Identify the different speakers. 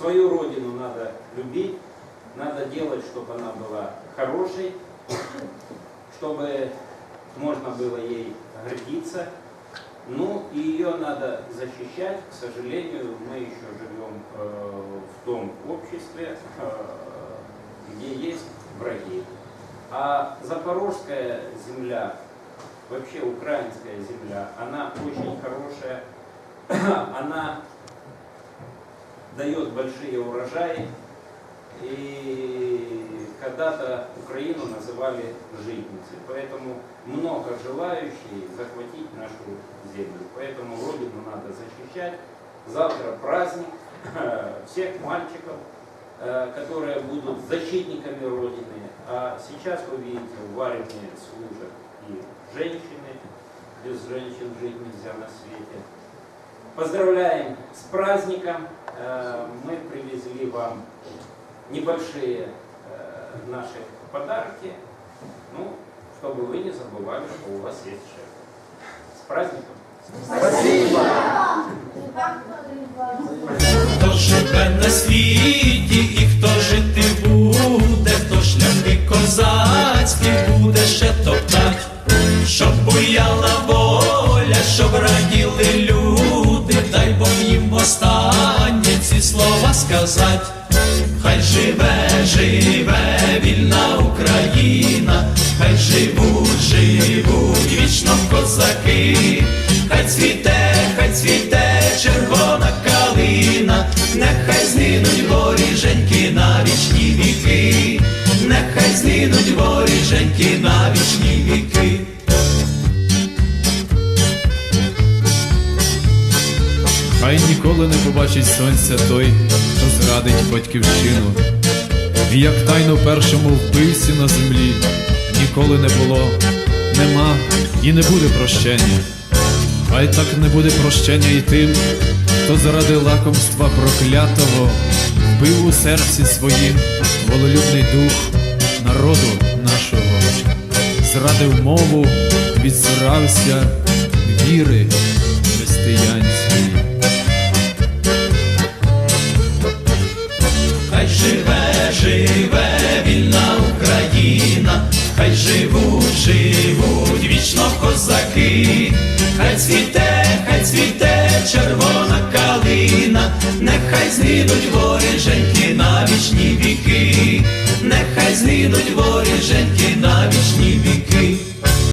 Speaker 1: Свою родину надо любить, надо делать, чтобы она была хорошей, чтобы можно было ей гордиться. Ну, и ее надо защищать. К сожалению, мы еще живем э, в том обществе, э, где есть враги. А Запорожская земля, вообще украинская земля, она очень хорошая, она дает большие урожаи. И когда-то Украину называли житницей. Поэтому много желающих захватить нашу землю. Поэтому Родину надо защищать. Завтра праздник всех мальчиков, э, которые будут защитниками Родины. А сейчас вы видите, в армии служат и женщины. Без женщин жить нельзя на свете. Поздравляем с праздником. Э, Мы привезли вам небольшие э, наши подарки. Ну, чтобы вы не забывали, что у вас есть шеф. С праздником!
Speaker 2: Хто живе на світі і хто жити буде, хто шляхи козацькі буде ще топтать, щоб буяла воля, щоб раділи люди, Сказать. Хай живе, живе вільна Україна, хай живуть, живуть вічно козаки, хай цвіте, хай цвіте червона калина, нехай згинуть воріженьки на вічні віки, нехай згинуть воріженьки на вічні віки.
Speaker 3: Хай ніколи не побачить сонця той, хто зрадить батьківщину. І як тайно першому вбивці на землі ніколи не було, нема і не буде прощення. Хай так не буде прощення і тим, хто заради лакомства проклятого вбив у серці своїм волелюбний дух народу нашого, зрадив мову, відсирався віри
Speaker 2: козаки, хай цвіте, хай цвіте червона калина, нехай згинуть воріженьки на вічні віки, нехай знідуть воріженьки.